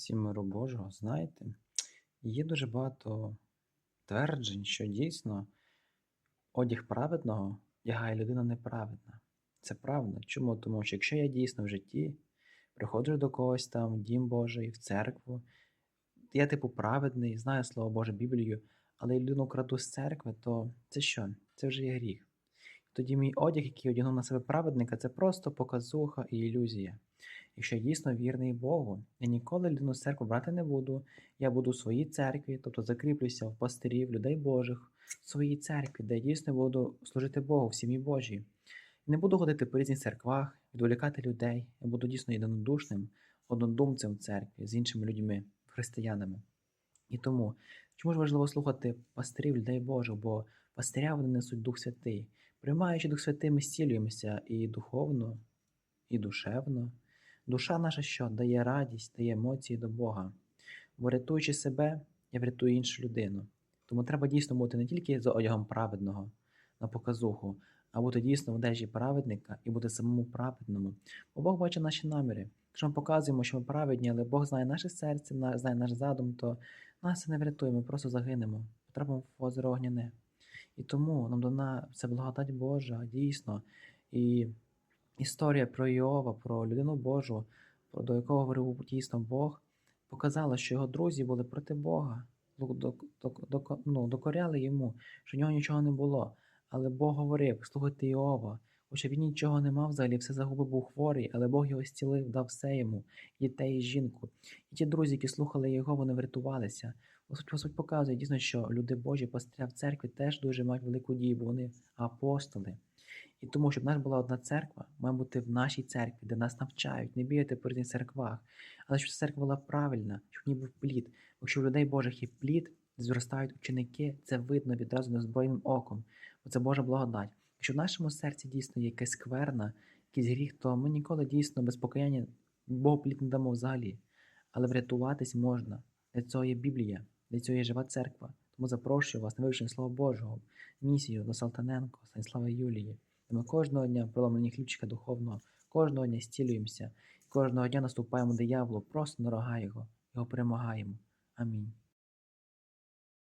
всім миру Божого, знаєте, є дуже багато тверджень, що дійсно одяг праведного вдягає людина неправедна. Це правда. Чому? Тому що якщо я дійсно в житті приходжу до когось там, в дім Божий, в церкву, я типу праведний, знаю Слово Боже, Біблію, але людину краду з церкви, то це що? Це вже є гріх. Тоді мій одяг, який одягнув на себе праведника, це просто показуха і ілюзія. Якщо я дійсно вірний Богу, я ніколи людину з церкви брати не буду. Я буду в своїй церкві, тобто закріплюся в пастирів, людей Божих, в своїй церкві, де я дійсно буду служити Богу в сім'ї Божій. Не буду ходити по різних церквах, відволікати людей. Я буду дійсно єдинодушним, однодумцем в церкві з іншими людьми, християнами. І тому, чому ж важливо слухати пастирів людей Божих, бо пастиря вони несуть Дух Святий. Приймаючи Дух Святий, ми зцілюємося і духовно, і душевно. Душа наша що дає радість, дає емоції до Бога. Бо рятуючи себе, я врятую іншу людину. Тому треба дійсно бути не тільки за одягом праведного на показуху, а бути дійсно в одежі праведника і бути самому праведному. Бо Бог бачить наші наміри. Якщо ми показуємо, що ми праведні, але Бог знає наше серце, знає наш задум, то нас це не врятує, ми просто загинемо. Потрапимо в озеро огняне. І тому нам дана ця благодать Божа, дійсно. І історія про Іова, про людину Божу, про до якого говорив дійсно Бог, показала, що його друзі були проти Бога, ну, докоряли йому, що в нього нічого не було. Але Бог говорив: слухайте Іова, хоча він нічого не мав взагалі, все загубив, був хворий, але Бог його зцілив, дав все йому, дітей, і жінку. І ті друзі, які слухали його, вони врятувалися. Господь, показує дійсно, що люди Божі, пастиря в церкві теж дуже мають велику дію, бо вони апостоли. І тому, щоб в нас була одна церква, має бути в нашій церкві, де нас навчають, не бігати по різних церквах, але щоб церква була правильна, щоб в ній був плід. Якщо у людей Божих є плід, зростають ученики, це видно відразу незброєним оком, бо це Божа благодать. Якщо в нашому серці дійсно є якась скверна, якийсь гріх, то ми ніколи дійсно без покаяння Богу плід не дамо взагалі. Але врятуватись можна. Для цього є Біблія, для цього є жива церква. Тому запрошую вас на вивчення Слова Божого, місію до Салтаненко, Станіслава Юлії. І ми кожного дня в проломленні хлібчика духовного, кожного дня зцілюємося, кожного дня наступаємо дияволу просто на рога його, його перемагаємо. Амінь.